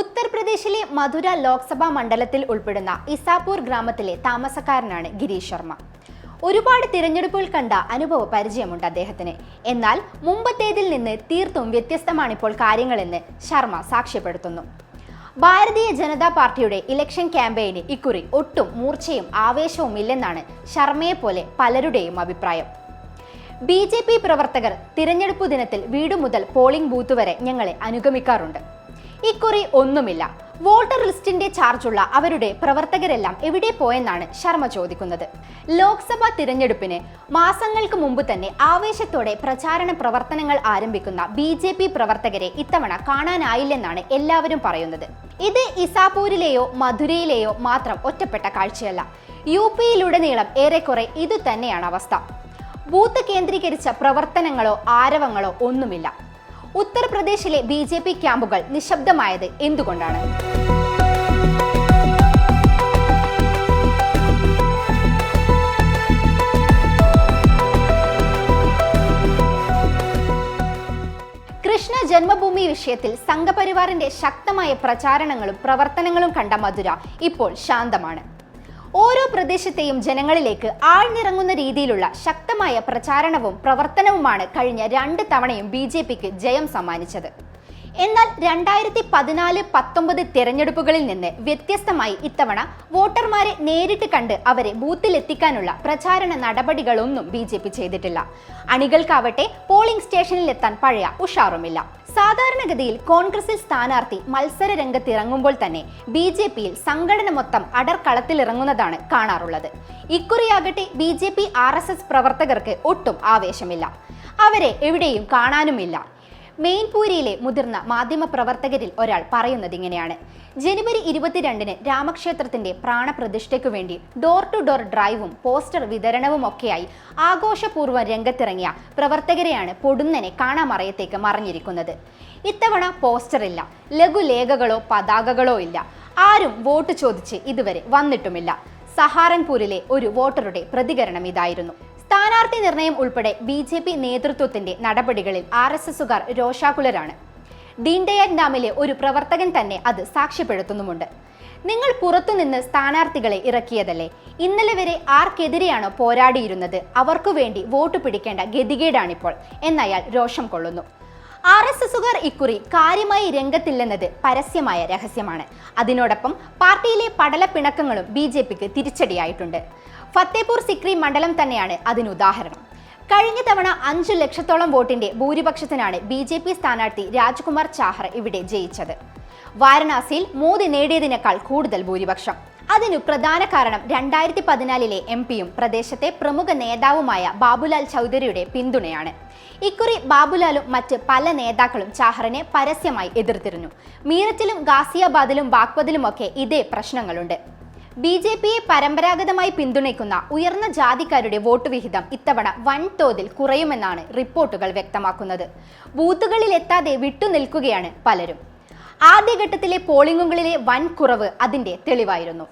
ഉത്തർപ്രദേശിലെ മധുര ലോക്സഭാ മണ്ഡലത്തിൽ ഉൾപ്പെടുന്ന ഇസാപൂർ ഗ്രാമത്തിലെ താമസക്കാരനാണ് ഗിരീഷ് ശർമ്മ. ഒരുപാട് തിരഞ്ഞെടുപ്പുകൾ കണ്ട അനുഭവ പരിചയമുണ്ട് അദ്ദേഹത്തിന്. എന്നാൽ മുമ്പത്തേതിൽ നിന്ന് തീർത്തും വ്യത്യസ്തമാണിപ്പോൾ കാര്യങ്ങളെന്ന് ശർമ്മ സാക്ഷ്യപ്പെടുത്തുന്നു. ഭാരതീയ ജനതാ പാർട്ടിയുടെ ഇലക്ഷൻ ക്യാമ്പയിന് ഇക്കുറി ഒട്ടും മൂർച്ചയും ആവേശവും ഇല്ലെന്നാണ് ശർമ്മയെ പോലെ പലരുടെയും അഭിപ്രായം. ബി പ്രവർത്തകർ തിരഞ്ഞെടുപ്പ് ദിനത്തിൽ വീടു മുതൽ പോളിംഗ് ബൂത്ത് വരെ ഞങ്ങളെ അനുഗമിക്കാറുണ്ട്. ഇക്കുറി ഒന്നുമില്ല. വോട്ടർ ലിസ്റ്റിന്റെ ചാർജുള്ള അവരുടെ പ്രവർത്തകരെല്ലാം എവിടെ പോയെന്നാണ് ശർമ്മ ചോദിക്കുന്നത്. ലോക്സഭാ തിരഞ്ഞെടുപ്പിന് മാസങ്ങൾക്ക് മുമ്പ് തന്നെ ആവേശത്തോടെ പ്രചാരണ പ്രവർത്തനങ്ങൾ ആരംഭിക്കുന്ന ബി ജെ പി പ്രവർത്തകരെ ഇത്തവണ കാണാനായില്ലെന്നാണ് എല്ലാവരും പറയുന്നത്. ഇത് ഇസാപൂരിലെയോ മധുരയിലെയോ മാത്രം ഒറ്റപ്പെട്ട കാഴ്ചയല്ല. യു പിയിലുടനീളം ഏറെക്കുറെ ഇതുതന്നെയാണ് അവസ്ഥ. ബൂത്ത് കേന്ദ്രീകരിച്ച പ്രവർത്തനങ്ങളോ ആരവങ്ങളോ ഒന്നുമില്ല. ഉത്തർപ്രദേശിലെ ബി ജെ പി ക്യാമ്പുകൾ നിശബ്ദമായത് എന്തുകൊണ്ടാണ്? കൃഷ്ണ ജന്മഭൂമി വിഷയത്തിൽ സംഘപരിവാറിന്റെ ശക്തമായ പ്രചാരണങ്ങളും പ്രവർത്തനങ്ങളും കണ്ട മധുര ഇപ്പോൾ ശാന്തമാണ്. ഓരോ പ്രദേശത്തെയും ജനങ്ങളിലേക്ക് ആഴ്ന്നിറങ്ങുന്ന രീതിയിലുള്ള ശക്തമായ പ്രചാരണവും പ്രവർത്തനവുമാണ് കഴിഞ്ഞ രണ്ട് തവണയും ബി ജയം സമ്മാനിച്ചത്. എന്നാൽ രണ്ടായിരത്തി പതിനാല് പത്തൊമ്പത് തെരഞ്ഞെടുപ്പുകളിൽ നിന്ന് വ്യത്യസ്തമായി ഇത്തവണ വോട്ടർമാരെ നേരിട്ട് കണ്ട് അവരെ ബൂത്തിലെത്തിക്കാനുള്ള പ്രചാരണ നടപടികളൊന്നും ബി ജെ പി ചെയ്തിട്ടില്ല. അണികൾക്കാവട്ടെ പോളിംഗ് സ്റ്റേഷനിൽ എത്താൻ പഴയ ഉഷാറുമില്ല. സാധാരണഗതിയിൽ കോൺഗ്രസിൽ സ്ഥാനാർത്ഥി മത്സര രംഗത്തിറങ്ങുമ്പോൾ തന്നെ ബി ജെ പിയിൽ സംഘടന മൊത്തം അടർക്കളത്തിലിറങ്ങുന്നതാണ് കാണാറുള്ളത്. ഇക്കുറിയാകട്ടെ B J P R S S പ്രവർത്തകർക്ക് ഒട്ടും ആവേശമില്ല. അവരെ എവിടെയും കാണാനുമില്ല. മെയിൻപൂരിയിലെ മുതിർന്ന മാധ്യമ പ്രവർത്തകരിൽ ഒരാൾ പറയുന്നത് ഇങ്ങനെയാണ്. ജനുവരി ഇരുപത്തിരണ്ടിന് രാമക്ഷേത്രത്തിന്റെ പ്രാണപ്രതിഷ്ഠയ്ക്കു വേണ്ടി ഡോർ ടു ഡോർ ഡ്രൈവും പോസ്റ്റർ വിതരണവും ഒക്കെയായി ആഘോഷപൂർവം രംഗത്തിറങ്ങിയ പ്രവർത്തകരെയാണ് പൊടുന്നനെ കാണാമറയത്തേക്ക് മറിഞ്ഞിരിക്കുന്നത്. ഇത്തവണ പോസ്റ്ററില്ല ലഘുലേഖകളോ പതാകകളോ ഇല്ല. ആരും വോട്ട് ചോദിച്ച് ഇതുവരെ വന്നിട്ടുമില്ല. സഹാറൻപൂരിലെ ഒരു വോട്ടറുടെ പ്രതികരണം ഇതായിരുന്നു. സ്ഥാനാർത്ഥി നിർണയം ഉൾപ്പെടെ ബി ജെ പി നേതൃത്വത്തിന്റെ നടപടികളിൽ ആർ എസ് എസുകാർ രോഷാകുലരാണ്. ദീൻദയൻ ഡാമിലെ ഒരു പ്രവർത്തകൻ തന്നെ അത് സാക്ഷ്യപ്പെടുത്തുന്നുമുണ്ട്. നിങ്ങൾ പുറത്തുനിന്ന് സ്ഥാനാർത്ഥികളെ ഇറക്കിയതല്ലേ? ഇന്നലെ വരെ ആർക്കെതിരെയാണോ പോരാടിയിരുന്നത്? അവർക്കു വേണ്ടി വോട്ട് പിടിക്കേണ്ട ഗതികേടാണിപ്പോൾ. എന്നയാൾ രോഷം കൊള്ളുന്നു. ആർ എസ് എസുകാർ ഇക്കുറി കാര്യമായി രംഗത്തില്ലെന്നത് പരസ്യമായ രഹസ്യമാണ്. അതിനോടൊപ്പം പാർട്ടിയിലെ പടലപ്പിണക്കങ്ങളും ബി ജെ പിക്ക് തിരിച്ചടിയായിട്ടുണ്ട്. ഫത്തേപൂർ സിക്രി മണ്ഡലം തന്നെയാണ് അതിനുദാഹരണം കഴിഞ്ഞ തവണ അഞ്ചു ലക്ഷത്തോളം വോട്ടിന്റെ ഭൂരിപക്ഷത്തിനാണ് ബി ജെ പി സ്ഥാനാർത്ഥി രാജ്കുമാർ ചാഹർ ഇവിടെ ജയിച്ചത്. വാരണാസിയിൽ മോദി നേടിയതിനേക്കാൾ കൂടുതൽ ഭൂരിപക്ഷം. അതിനു പ്രധാന കാരണം രണ്ടായിരത്തി പതിനാലിലെ എം പിയും പ്രദേശത്തെ പ്രമുഖ നേതാവുമായ ബാബുലാൽ ചൗധരിയുടെ പിന്തുണയാണ്. ഇക്കുറി ബാബുലാലും മറ്റ് പല നേതാക്കളും ചാഹറിനെ പരസ്യമായി എതിർത്തിരുന്നു. മീററ്റിലും ഗാസിയാബാദിലും ബാഗ്പതിലുമൊക്കെ ഇതേ പ്രശ്നങ്ങളുണ്ട്. ബി ജെ പിയെ പരമ്പരാഗതമായി പിന്തുണയ്ക്കുന്ന ഉയർന്ന ജാതിക്കാരുടെ വോട്ട് വിഹിതം ഇത്തവണ വൻതോതിൽ കുറയുമെന്നാണ് റിപ്പോർട്ടുകൾ വ്യക്തമാക്കുന്നത്. ബൂത്തുകളിലെത്താതെ വിട്ടുനിൽക്കുകയാണ് പലരും. ആദ്യഘട്ടത്തിലെ പോളിംഗുകളിലെ വൻ കുറവ് അതിന്റെ തെളിവായിരുന്നു.